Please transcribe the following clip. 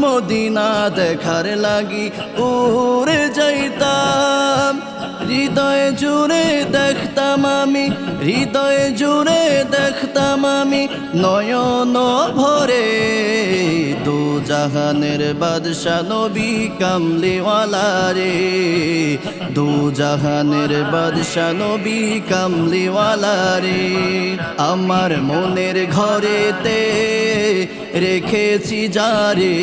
Medina দেখার লাগি উড়ে যাইতাম। হৃদয়ে জুড়ে দেখতাম আমি, হৃদয়ে জুড়ে দেখতাম আমি, নয়ন ভরে। দু জাহানের বাদশা নবী কামলিওয়ালা রে। দু জাহানের বাদশা নবী কামলিওয়ালা রে। আমার মনের ঘরেতে রেখেছি যারে